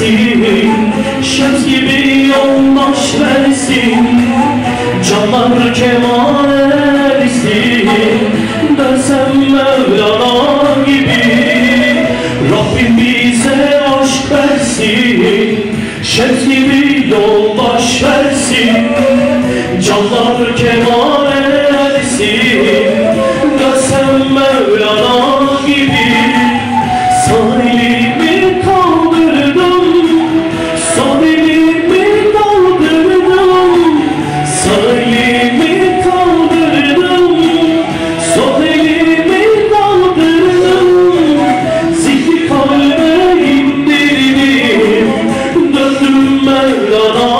versin Şems gibi yoldaş versin Canlar kemal etsin Dönsem Mevlana gibi Rabbim bize aşk versin Şems gibi yoldaş versin. Canlar kemal ميدانا